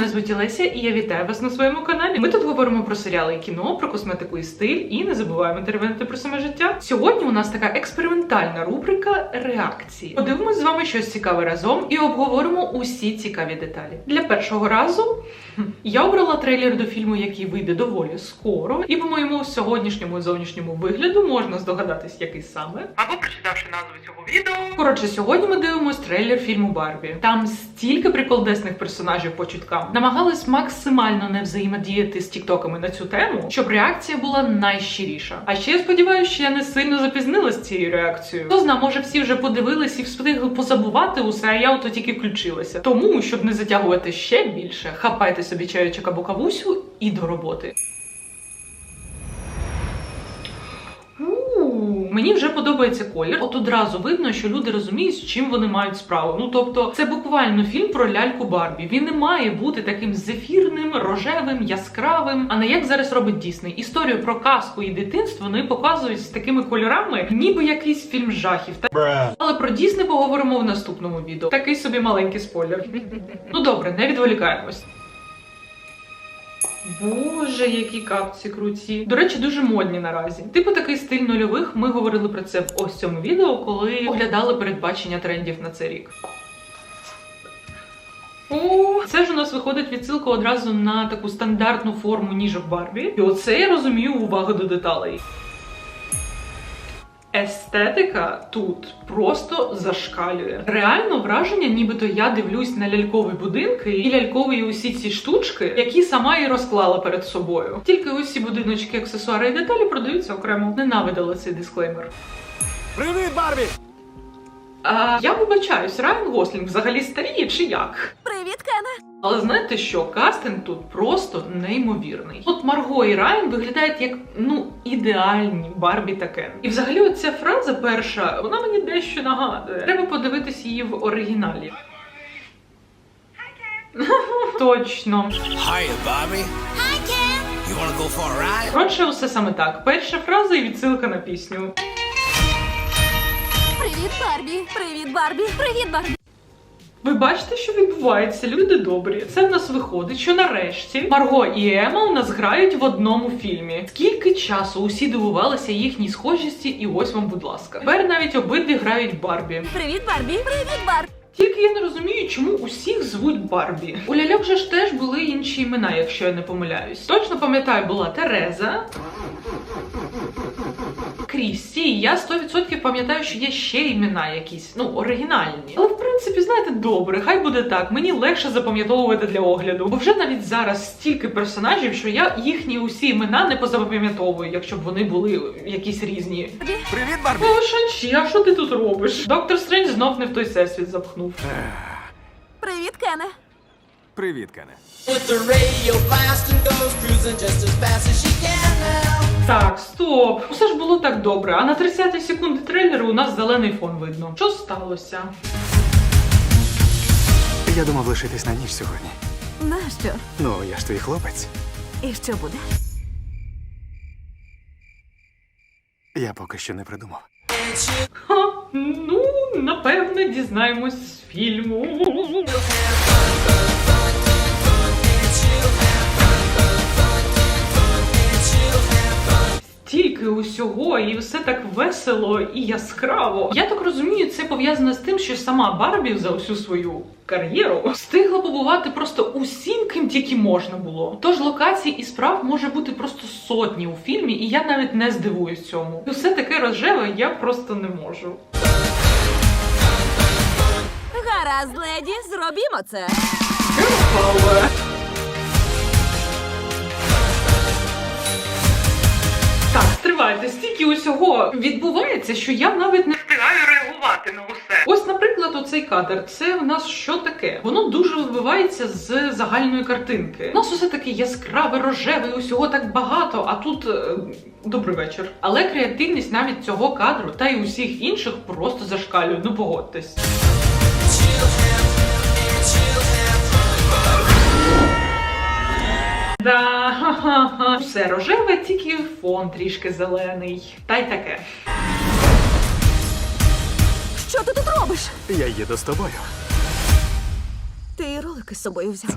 мене звуть Олеся, і я вітаю вас на своєму каналі. Ми тут говоримо про серіали і кіно, про косметику і стиль, і не забуваємо теревенити про саме життя. Сьогодні у нас така експериментальна рубрика реакції. Подивимось з вами щось цікаве разом і обговоримо усі цікаві деталі. Для першого разу я обрала трейлер до фільму, який вийде доволі скоро, і по моєму сьогоднішньому і зовнішньому вигляду можна здогадатись, який саме. Або прочитавши назву цього відео. Коротше, сьогодні ми дивимось трейлер фільму Барбі. Там стільки приколдесних персонажів по чуткам. Намагалась максимально не взаємодіяти з тіктоками на цю тему, щоб реакція була найщиріша. А ще я сподіваюся, що я не сильно запізнилась з цією реакцією. Хто зна, може всі вже подивились і встигли позабувати усе, а я ото тільки включилася. Тому, щоб не затягувати ще більше, хапайте собі чайочок або кавусю і до роботи. У, Мені вже подобається колір. От одразу видно, що люди розуміють, з чим вони мають справу. Ну тобто, це буквально фільм про ляльку Барбі. Він не має бути таким зефірним, рожевим, яскравим. А не як зараз робить Дісней. Історію про казку і дитинство вони показують з такими кольорами, ніби якийсь фільм жахів. Та але про Дісней поговоримо в наступному відео. Такий собі маленький спойлер. Ну добре, не відволікаємось. Боже, які капці круті. До речі, дуже модні наразі. Типу такий стиль нульових. Ми говорили про це в ось цьому відео, коли оглядали передбачення трендів на цей рік. О, це ж у нас виходить відсилка одразу на таку стандартну форму ніжок Барбі. І оце я розумію увагу до деталей. Естетика тут просто зашкалює. Реально враження, нібито я дивлюсь на лялькові будинки і лялькові усі ці штучки, які сама і розклала перед собою. Тільки усі будиночки, аксесуари і деталі продаються окремо. Ненавидела цей дисклеймер. Привіт, Барбі! А я вибачаюсь, Райан Гослінг взагалі старіє чи як? Привіт, Кене! Але знаєте що, кастинг тут просто неймовірний. От Марго і Райан виглядають як ну ідеальні Барбі та Кен. І взагалі, оця фраза перша, вона мені дещо нагадує. Треба подивитись її в оригіналі. Точно. Hiya, Bobby. Hi, Ken! You wanna go for a ride? Коротше, усе саме так. Перша фраза і відсилка на пісню. Привіт, Барбі! Привіт, Барбі! Привіт, Барбі! Ви бачите, що відбувається, люди добрі. Це в нас виходить, що нарешті Марго і Ема у нас грають в одному фільмі. Скільки часу усі дивувалися їхній схожісті, і ось вам, будь ласка. Тепер навіть обидві грають Барбі. Привіт, Барбі! Привіт, Барбі! Тільки я не розумію, чому усіх звуть Барбі. У ляльок же ж теж були інші імена, якщо я не помиляюсь. Точно пам'ятаю, була Тереза. Крісті, і я 100% пам'ятаю, що є ще імена якісь, ну, оригінальні. Але в принципі, знаєте, добре, хай буде так. Мені легше запам'ятовувати для огляду. Бо вже навіть зараз стільки персонажів, що я їхні усі імена не позапам'ятовую, якщо б вони були якісь різні. Привіт, Барбі! О, Шанчі, а що ти тут робиш? Доктор Стрендж знов не в той всесвіт запхнув. Привіт, Кене! Привіт, Кене. Так, стоп. Усе ж було так добре. А на 30 секунди трейлеру у нас зелений фон видно. Що сталося? Я думав лишитись на ніч сьогодні. Нащо? Ну, я ж твій хлопець. І що буде? Я поки що не придумав. Ха, ну, напевне, дізнаємось з фільму. Стільки усього, і все так весело і яскраво. Я так розумію, це пов'язано з тим, що сама Барбі за усю свою кар'єру встигла побувати просто усім, ким тільки можна було. Тож локацій і справ може бути просто сотні у фільмі, і я навіть не здивуюсь цьому. І все таке рожеве я просто не можу. Гаразд, леді, зробімо це. Так, стільки усього відбувається, що я навіть не встигаю реагувати на усе. Ось, наприклад, оцей кадр. Це в нас що таке? Воно дуже вибивається з загальної картинки. У нас усе таке яскраве, рожеве, усього так багато. А тут е, добрий вечір. Але креативність навіть цього кадру та й усіх інших просто зашкалює. Ну погодьтесь. Да. Все рожеве, тільки фон трішки зелений. Та й таке. Що ти тут робиш? Я їду з тобою. Ти ролики з собою взяв.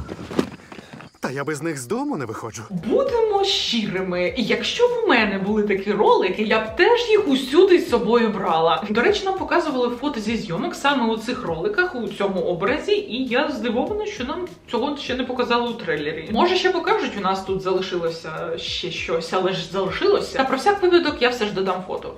Та я без них з дому не виходжу. Будемо щирими. Якщо б у мене були такі ролики, я б теж їх усюди з собою брала. До речі, нам показували фото зі зйомок саме у цих роликах, у цьому образі, і я здивована, що нам цього ще не показали у трейлері. Може, ще покажуть, у нас тут залишилося ще щось, але ж залишилося. Та про всяк випадок я все ж додам фото.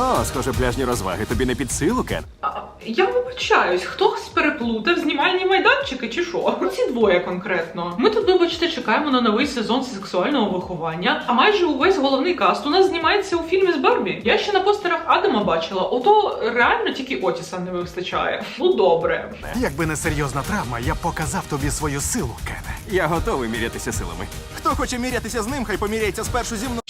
О, схоже, пляжні розваги тобі не під силу, Кен. А, я вибачаюсь, хтось переплутав знімальні майданчики чи що? Ці двоє конкретно. Ми тут, вибачте, чекаємо на новий сезон сексуального виховання. А майже увесь головний каст у нас знімається у фільмі з Барбі. Я ще на постерах Адама бачила, ото реально тільки Отіса не вистачає. Ну добре. Якби не серйозна травма, я б показав тобі свою силу, Кене. Я готовий мірятися силами. Хто хоче мірятися з ним, хай поміряється спершу зі мною.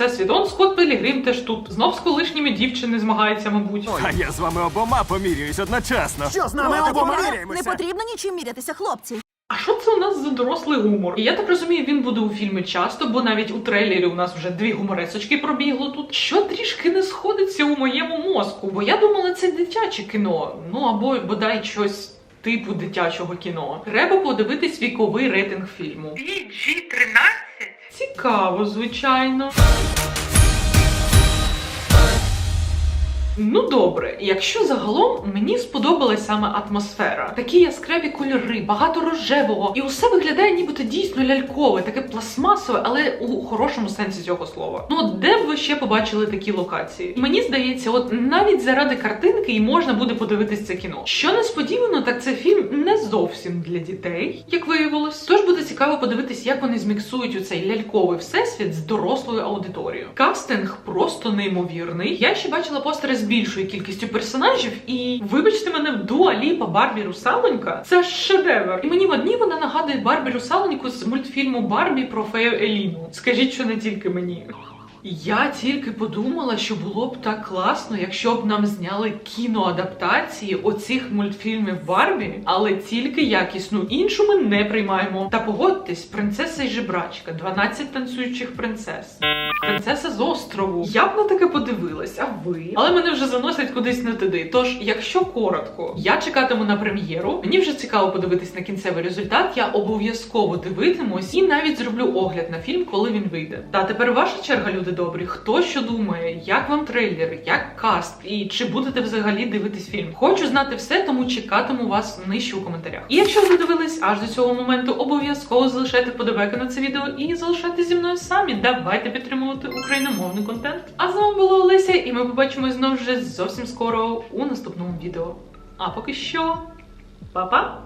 Мультивсесвіт? Он Скотт Пілігрім теж тут. Знов з колишніми дівчини змагається, мабуть. А я з вами обома поміряюсь одночасно. Що з нами так обома? Не потрібно нічим мірятися, хлопці. А що це у нас за дорослий гумор? І я так розумію, він буде у фільмі часто, бо навіть у трейлері у нас вже дві гуморесочки пробігло тут. Що трішки не сходиться у моєму мозку, бо я думала, це дитяче кіно. Ну або бодай щось. Типу дитячого кіно. Треба подивитись віковий рейтинг фільму. PG-13? Цікаво, звичайно. Ну добре, якщо загалом мені сподобалась саме атмосфера, такі яскраві кольори, багато рожевого, і усе виглядає нібито дійсно лялькове, таке пластмасове, але у хорошому сенсі цього слова. Ну де б ви ще побачили такі локації? Мені здається, от навіть заради картинки і можна буде подивитись це кіно. Що несподівано, так це фільм не зовсім для дітей, як виявилось. Тож буде цікаво подивитись, як вони зміксують у цей ляльковий всесвіт з дорослою аудиторією. Кастинг просто неймовірний. Я ще бачила постери з більшою кількістю персонажів, і вибачте мене, Дуа Ліпа Барбі Русалонька це шедевр. І мені в одній вона нагадує Барбі Русалоньку з мультфільму Барбі про фею Еліну. Скажіть, що не тільки мені. Я тільки подумала, що було б так класно, якщо б нам зняли кіноадаптації оцих мультфільмів Барбі, але тільки якісну іншу ми не приймаємо. Та погодьтесь, принцеса і жебрачка, 12 танцюючих принцес. Принцеса з острову. Я б на таке подивилась, а ви? Але мене вже заносять кудись не туди. Тож, якщо коротко, я чекатиму на прем'єру. Мені вже цікаво подивитись на кінцевий результат. Я обов'язково дивитимусь і навіть зроблю огляд на фільм, коли він вийде. Та тепер ваша черга, люди добрі. Хто що думає, як вам трейлер, як каст, і чи будете взагалі дивитись фільм? Хочу знати все, тому чекатиму вас нижче у коментарях. І якщо ви додивились аж до цього моменту, обов'язково залишайте подобайки на це відео і залишайтесь зі мною самі. Давайте підтримувати україномовний контент. А з вами була Олеся, і ми побачимось знову вже зовсім скоро у наступному відео. А поки що, па-па!